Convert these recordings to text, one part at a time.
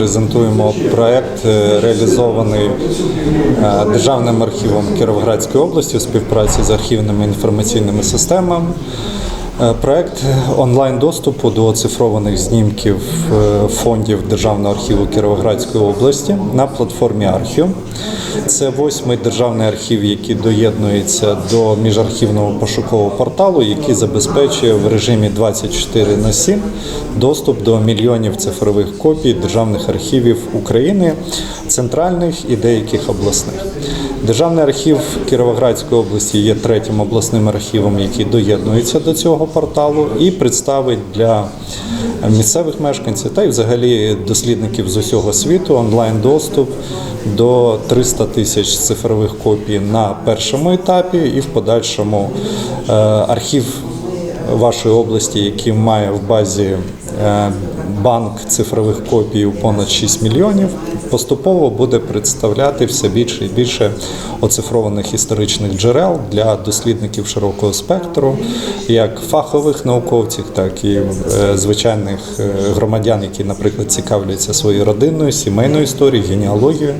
презентуємо проект, е, реалізований е, Державним архівом Кіровоградської області у співпраці з архівними інформаційними системами. Е, Проект онлайн-доступу до оцифрованих знімків е, фондів Державного архіву Кіровоградської області на платформі Архіо. Це восьмий державний архів, який доєднується до міжархівного пошукового порталу, який забезпечує в режимі 24 на 7 доступ до мільйонів цифрових копій державних архівів України, центральних і деяких обласних. Державний архів Кіровоградської області є третім обласним архівом, який доєднується до цього порталу і представить для місцевих мешканців та й взагалі дослідників з усього світу онлайн-доступ до 300 тисяч цифрових копій на першому етапі і в подальшому е, архів вашої області, який має в базі е, банк цифрових копій у понад 6 мільйонів, поступово буде представляти все більше і більше оцифрованих історичних джерел для дослідників широкого спектру, як фахових науковців, так і е, звичайних е, громадян, які, наприклад, цікавляться своєю родинною, сімейною історією, генеалогією.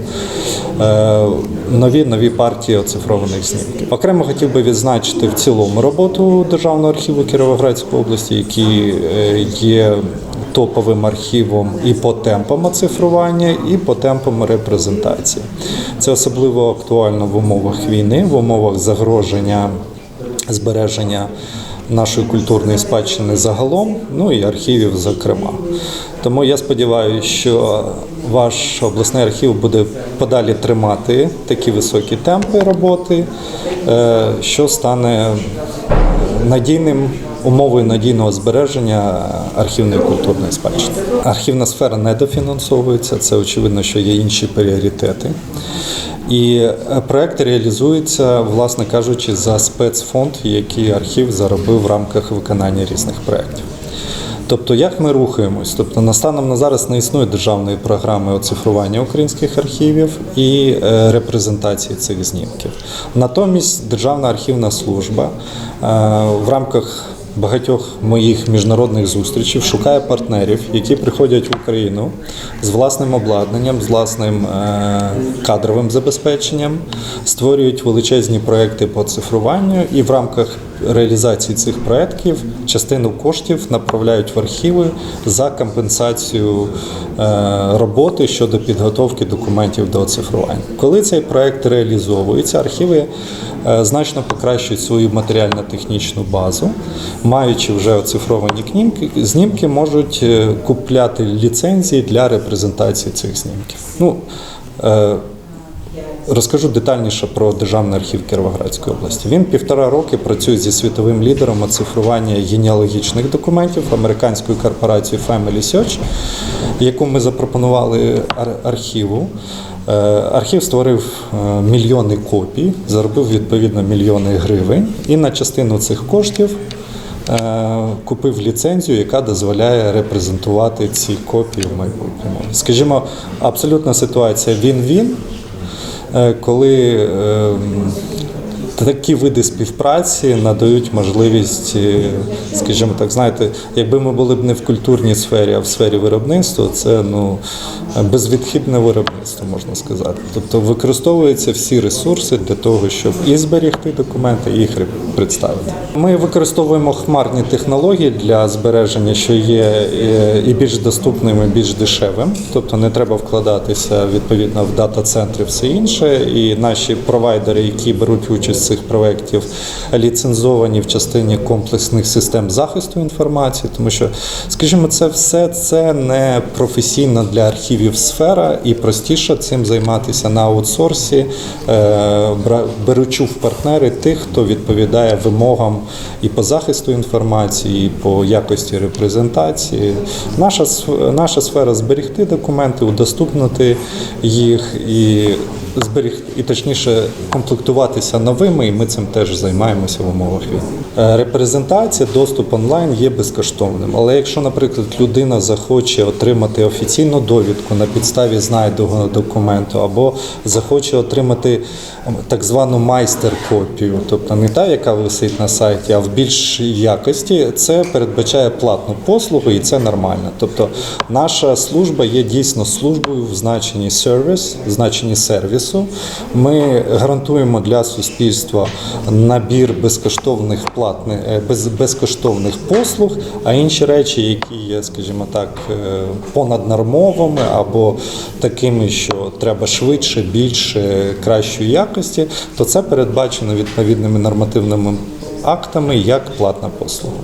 Е, Нові нові партії оцифрованих знімків. Окремо хотів би відзначити в цілому роботу Державного архіву Кіровоградської області, е, є топовим архівом і по темпам оцифрування, і по темпам репрезентації. Це особливо актуально в умовах війни, в умовах загроження збереження нашої культурної спадщини загалом, ну і архівів, зокрема. Тому я сподіваюся, що ваш обласний архів буде подалі тримати такі високі темпи роботи, е, що стане надійним умовою надійного збереження архівної культурної спадщини. Архівна сфера недофінансовується, це очевидно, що є інші пріоритети. І е, проект реалізується, власне кажучи, за спецфонд, який архів заробив в рамках виконання різних проєктів. Тобто, як ми рухаємось? Тобто, на станом на зараз не існує державної програми оцифрування українських архівів і е, репрезентації цих знімків. Натомість Державна архівна служба е, в рамках багатьох моїх міжнародних зустрічей шукає партнерів, які приходять в Україну з власним обладнанням, з власним е, кадровим забезпеченням, створюють величезні проекти по цифруванню і в рамках реалізації цих проєктів частину коштів направляють в архіви за компенсацію е, роботи щодо підготовки документів до оцифрування. Коли цей проект реалізовується, архіви е, значно покращують свою матеріально-технічну базу, маючи вже оцифровані знімки, знімки можуть е, купляти ліцензії для репрезентації цих знімків. Ну, Розкажу детальніше про Державний архів Кіровоградської області. Він півтора роки працює зі світовим лідером оцифрування генеалогічних документів американською корпорацією Family Search, яку ми запропонували ар- архіву. Е, Архів створив е, мільйони копій, заробив відповідно мільйони гривень, і на частину цих коштів е, купив ліцензію, яка дозволяє репрезентувати ці копії в майбутньому. Скажімо, абсолютна ситуація він-він. Е, коли е, такі види співпраці надають можливість, е, скажімо так, знаєте, якби ми були б не в культурній сфері, а в сфері виробництва, це ну безвідхідне виробництво, можна сказати. Тобто використовуються всі ресурси для того, щоб і зберегти документи, і їх представити. Ми використовуємо хмарні технології для збереження, що є е, і більш доступним, і більш дешевим. Тобто не треба вкладатися відповідно в дата-центри, все інше. І наші провайдери, які беруть участь цих проєктів, ліцензовані в частині комплексних систем захисту інформації, тому що, скажімо, це все це не професійна для архівів сфера, і простіше цим займатися на аутсорсі, е, беручи в партнери тих, хто відповідає вимогам і по захисту інформації, і по якості репрезентації. Наша наша сфера зберегти документи, удоступнити їх і зберігти і точніше комплектуватися новими системи, і ми цим теж займаємося в умовах війни. Е, Репрезентація, доступ онлайн є безкоштовним. Але якщо, наприклад, людина захоче отримати офіційну довідку на підставі знайденого документу, або захоче отримати ем, так звану майстер-копію, тобто не та, яка висить на сайті, а в більшій якості, це передбачає платну послугу, і це нормально. Тобто наша служба є дійсно службою в значенні сервіс, в значенні сервісу. Ми гарантуємо для суспільства набір безкоштовних платних е, без, безкоштовних послуг, а інші речі, які є, скажімо так, е, понаднормовими або такими, що треба швидше, більше, кращої якості, то це передбачено відповідними нормативними актами як платна послуга.